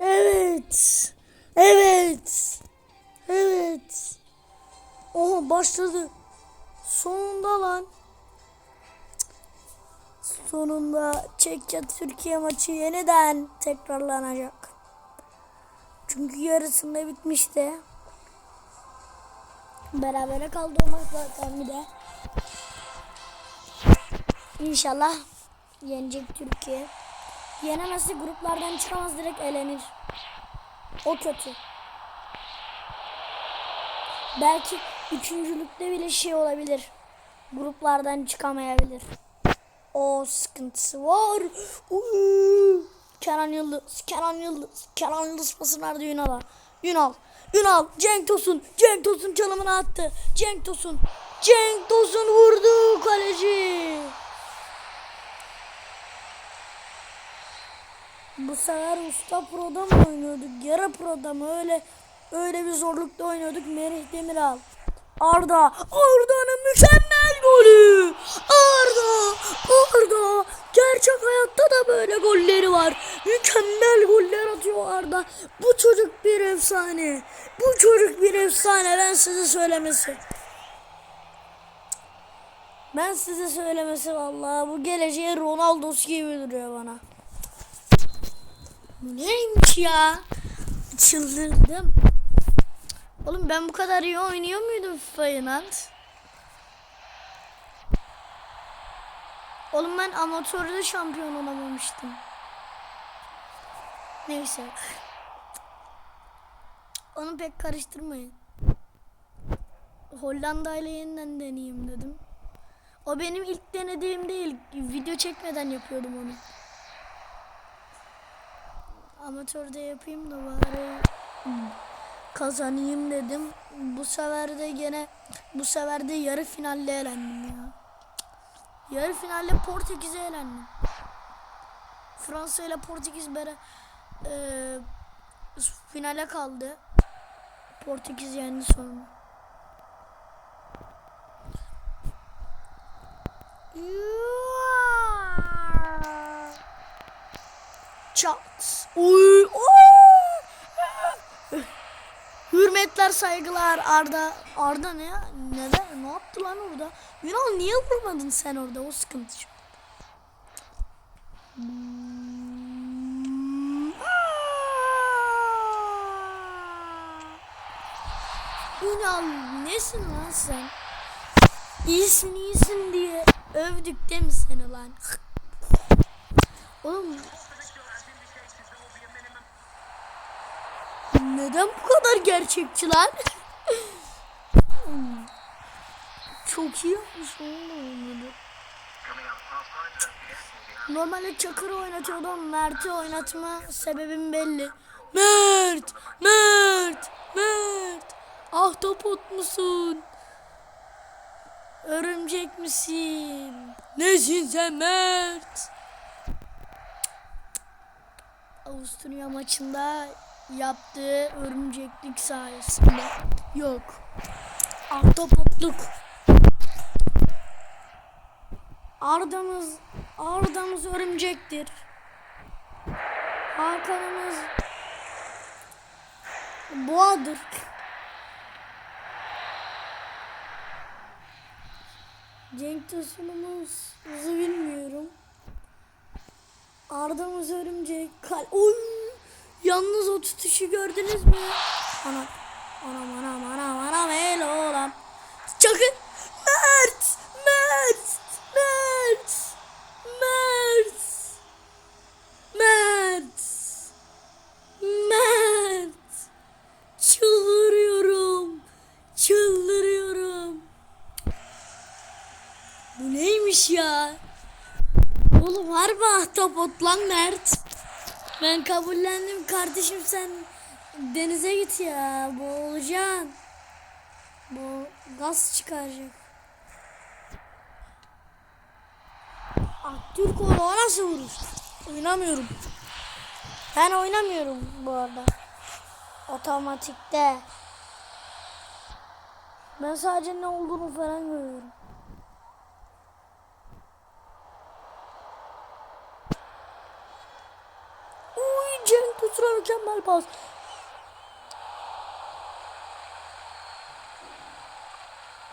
Evet. Evet. Evet. Oha başladı. Sonunda lan. Sonunda Çekya Türkiye maçı yeniden tekrarlanacak. Çünkü yarısında bitmişti. Berabere kaldı o maç zaten bir de. İnşallah yenecek Türkiye. Yenemezse gruplardan çıkamaz direkt elenir. O kötü. Belki üçüncülükte bile şey olabilir. Gruplardan çıkamayabilir. O sıkıntısı var. Uuu. Kenan Yıldız, Kenan Yıldız, Kenan Yıldız pası nerede Yunal'a? Yunal, Yunal, Cenk Tosun, Cenk Tosun çalımını attı. Cenk Tosun, Cenk Tosun vurdu kaleci. Bu sefer Usta Pro'da mı oynuyorduk? Yara Pro'da mı? Öyle öyle bir zorlukta oynuyorduk. Merih Demiral. Arda. Arda'nın mükemmel golü. Arda. Arda. Gerçek hayatta da böyle golleri var. Mükemmel goller atıyor Arda. Bu çocuk bir efsane. Bu çocuk bir efsane. Ben size söylemesi. Ben size söylemesi vallahi bu geleceğe Ronaldo's gibi duruyor bana. Bu neymiş ya? Çıldırdım. Oğlum ben bu kadar iyi oynuyor muydum lan? Oğlum ben amatörde şampiyon olamamıştım. Neyse. Onu pek karıştırmayın. Hollanda ile yeniden deneyeyim dedim. O benim ilk denediğim değil. Video çekmeden yapıyordum onu. Amatörde yapayım da bari kazanayım dedim. Bu sefer de gene bu sefer de yarı finalle elendim ya. Yarı finalle Portekiz'e elendim. Fransa ile Portekiz bere e, finale kaldı. Portekiz yendi sonra. Çat. Uy. Hürmetler saygılar Arda. Arda ne ya? Neden? Ne yaptı lan orada? Yunan niye vurmadın sen orada? O sıkıntı şu. Ünal nesin lan sen? İyisin iyisin diye övdük değil mi seni lan? Oğlum neden bu kadar gerçekçi lan? Çok iyi yapmış oğlum. Normalde Çakır'ı oynatıyordum. Mert'i oynatma sebebim belli. Mert! Mert! Mert! Ahtapot musun? Örümcek misin? Nesin sen Mert? Avusturya maçında yaptığı örümceklik sayesinde yok. Ahtapotluk. Arda'mız Arda'mız örümcektir. Hakan'ımız boğadır. Cenk Tosun'umuz bilmiyorum. Arda'mız örümcek. Kal Oy! Yalnız o tutuşu gördünüz mü? Ana. Anam anam anam anam el oğlan. Çakın. Mert! Mert! Mert! Mert! Mert! Mert! Çıldırıyorum. Çıldırıyorum. Bu neymiş ya? Oğlum harbi ahtapot lan Mert. Ben kabullendim kardeşim sen denize git ya boğulacaksın. Bu gaz çıkaracak. Aktürk oğlu o nasıl vurur? Oynamıyorum. Ben oynamıyorum bu arada. Otomatikte. Ben sadece ne olduğunu falan görüyorum. Cenk Tosun'a mükemmel pas.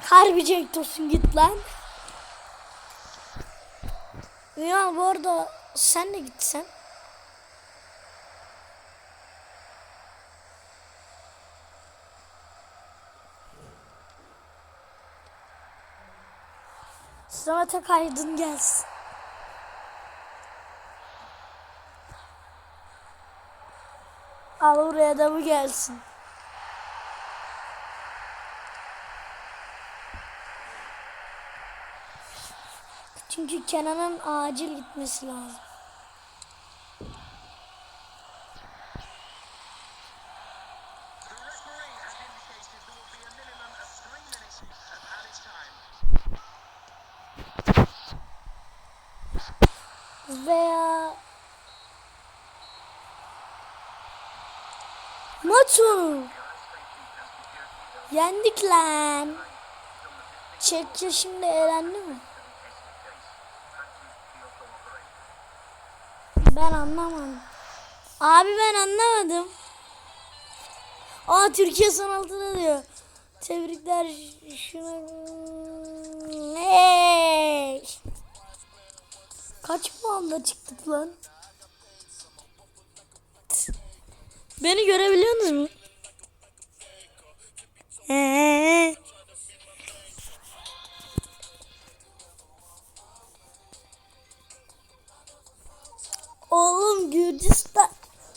Harbi Cenk Tosun git lan. Ya bu arada sen de gitsen. Sana tek aydın gelsin. Al buraya da bu gelsin. Çünkü Kenan'ın acil gitmesi lazım. Sonu. Yendik lan. Çekçe şimdi eğlendi mi? Ben anlamadım. Abi ben anlamadım. Aa Türkiye son altıda diyor. Tebrikler şuna. Hey. Kaç puanla çıktık lan? Beni görebiliyor musun? He. Oğlum Gürcistan.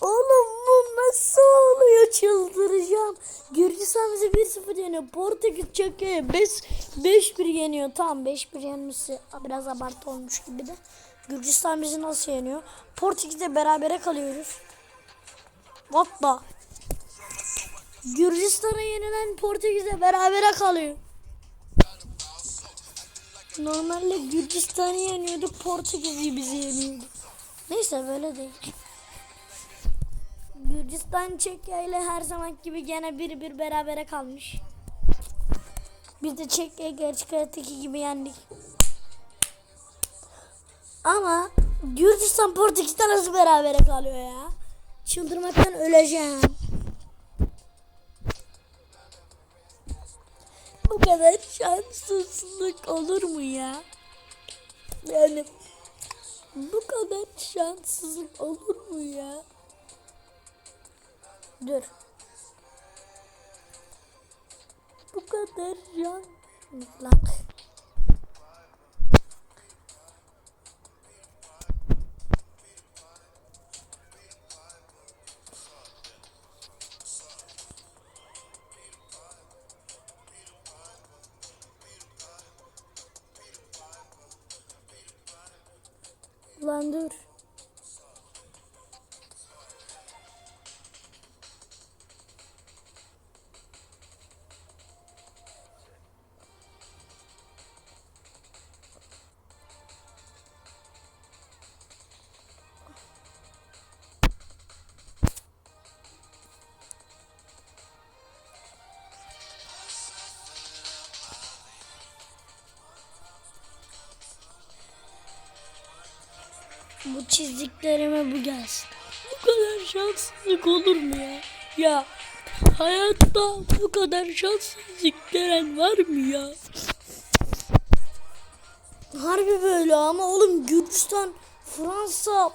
Oğlum bu nasıl oluyor çıldıracağım. Gürcistan bizi 1-0 yeniyor. Portekiz Çekya'ya 5-1 yeniyor. Tamam 5-1 yenmesi biraz abartı olmuş gibi de. Gürcistan bizi nasıl yeniyor? Portekiz'de berabere kalıyoruz. The? Gürcistan'a yenilen Portekiz'de berabere kalıyor. Normalde Gürcistan'ı yeniyorduk, Portekiz'i bizi yeniyordu. Neyse böyle değil. Gürcistan Çekya ile her zaman gibi gene bir bir berabere kalmış. Biz de Çekya'yı gerçek hayattaki gibi yendik. Ama Gürcistan Portekiz'de nasıl berabere kalıyor ya? Çıldırmaktan öleceğim. Bu kadar şanssızlık olur mu ya? Yani bu kadar şanssızlık olur mu ya? Dur. Bu kadar şans... Lan. Bu çizdiklerime bu gelsin. Bu kadar şanssızlık olur mu ya? Ya hayatta bu kadar şanssızlık gören var mı ya? Harbi böyle ama oğlum Gürcistan, Fransa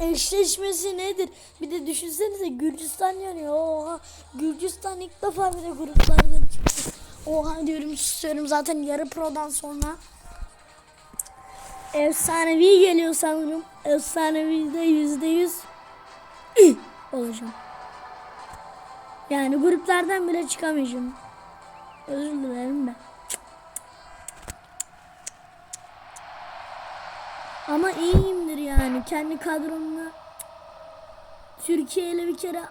eşleşmesi nedir? Bir de düşünsenize Gürcistan yanıyor. Oha Gürcistan ilk defa bir de gruplardan çıktı. Oha diyorum susuyorum zaten yarı prodan sonra. Efsanevi geliyor sanırım. Efsanevi de yüzde yüz olacağım. Yani gruplardan bile çıkamayacağım. Özür dilerim ben. Ama iyiyimdir yani. Kendi kadromla Türkiye ile bir kere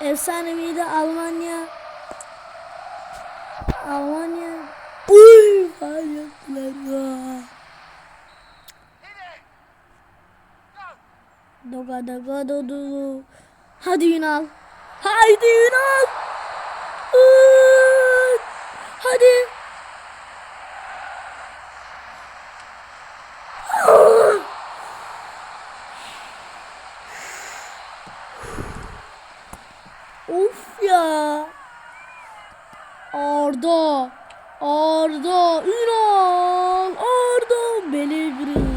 efsanevi de Almanya Almanya Uy hayatlar Doga doga do do. Hadi Yunal. Haydi Yunal. Hadi. Of ya. Arda. Arda. Ünal. Arda. Bellegrin.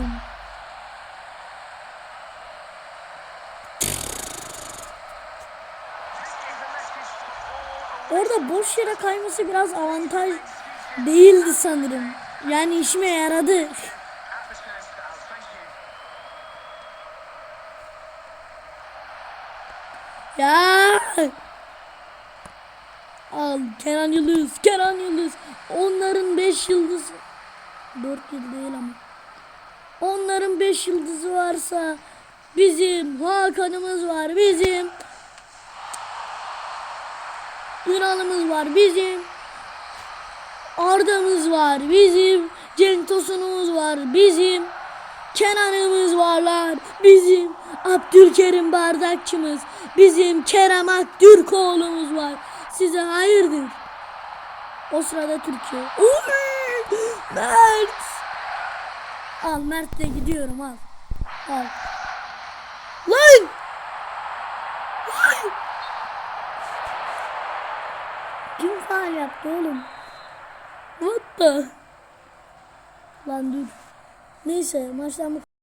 Orada boş yere kayması biraz avantaj değildi sanırım. Yani işime yaradı. Ya. Al Kenan Yıldız, Kenan Yıldız. Onların 5 yıldızı. 4 yıl değil ama. Onların 5 yıldızı varsa bizim Hakan'ımız var, bizim Ünal'ımız var, bizim Arda'mız var, bizim Cenk var, bizim Kenan'ımız varlar, bizim Abdülkerim Bardakçımız, bizim Kerem Aktürkoğlu'muz var. Size hayırdır? O sırada Türkiye. Uy! Mert! Al Mert de gidiyorum al. Al. Lan! Lan! Kim faal yaptı oğlum? What the? Lan dur. Neyse maçtan bu